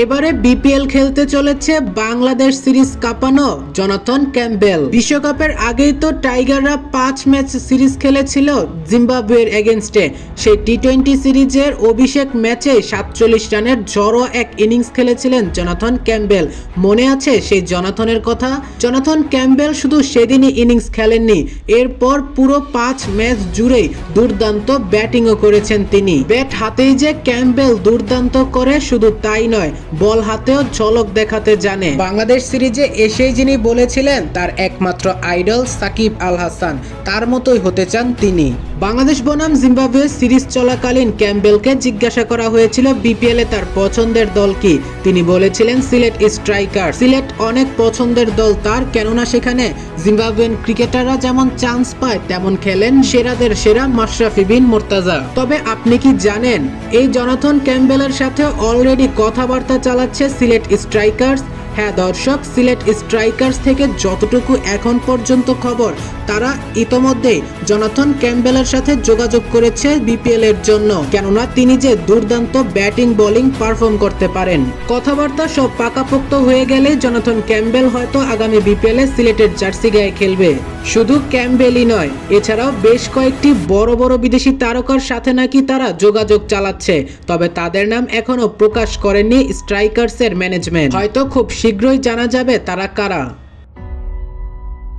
এবারে বিপিএল খেলতে চলেছে বাংলাদেশ সিরিজ কাঁপানো জনাথন ক্যাম্বেল বিশ্বকাপের আগেই তো টাইগাররা পাঁচ ম্যাচ সিরিজ খেলেছিল জিম্বাবুয়ের এগেনস্টে। সেই টি টোয়েন্টি সিরিজের অভিষেক ম্যাচে সাতচল্লিশ রানের জড়ো এক ইনিংস খেলেছিলেন জনাথন ক্যাম্বেল মনে আছে সেই জনাথনের কথা? জনাথন ক্যাম্বেল শুধু সেদিনই ইনিংস খেলেননি, এরপর পুরো পাঁচ ম্যাচ জুড়েই দুর্দান্ত ব্যাটিংও করেছেন তিনি। ব্যাট হাতেই যে ক্যাম্বেল দুর্দান্ত করে শুধু তাই নয় বল হাতেও ঝলক দেখাতে জানে। বাংলাদেশ সিরিজে এসেই যিনি বলেছিলেন, তার একমাত্র আইডল সাকিব আল হাসান। তার মতোই হতে চান তিনি। বাংলাদেশ বনাম জিম্বাবুয়ে সিরিজ চলাকালীন ক্যাম্বেলকে জিজ্ঞাসা করা হয়েছিল বিপিএল এ তার পছন্দের দল কি। তিনি বলেছিলেন, সিলেট স্ট্রাইকার। সিলেট অনেক পছন্দের দল তার, কেননা সেখানে জিম্বাবুয়েন ক্রিকেটাররা যেমন চান্স পায়, তেমন খেলেন সেরাদের সেরা মাশরাফি বিন মোর্তাজা। তবে আপনি কি জানেন, এই জনাথন ক্যাম্বেলের সাথে অলরেডি কথাবার্তা চালাচ্ছে সিলেট স্ট্রাইকার্স। হ্যাঁ দর্শক, সিলেট স্ট্রাইকার্স থেকে যতটুকু এখন পর্যন্ত খবর, তারা ইতোমধ্যেই জনাথন ক্যাম্বেলের সাথে যোগাযোগ করেছে বিপিএল এর জন্য। কেননা, তিনি যে দুর্দান্ত ব্যাটিং, বোলিং পারফর্ম করতে পারেন। কথাবার্তা সব পাকাপোক্ত হয়ে গেলে জনাথন ক্যাম্বেল হয়তো আগামী বিপিএল সিলেটের জার্সি গায়ে খেলবে। শুধু ক্যাম্বেলই নয়, এছাড়াও বেশ কয়েকটি বড় বড় বিদেশি তারকার সাথে নাকি তারা যোগাযোগ চালাচ্ছে, তবে তাদের নাম এখনও প্রকাশ করেনি স্ট্রাইকার্সের ম্যানেজমেন্ট। হয়তো খুব শীঘ্রই জানা যাবে তারা কারা।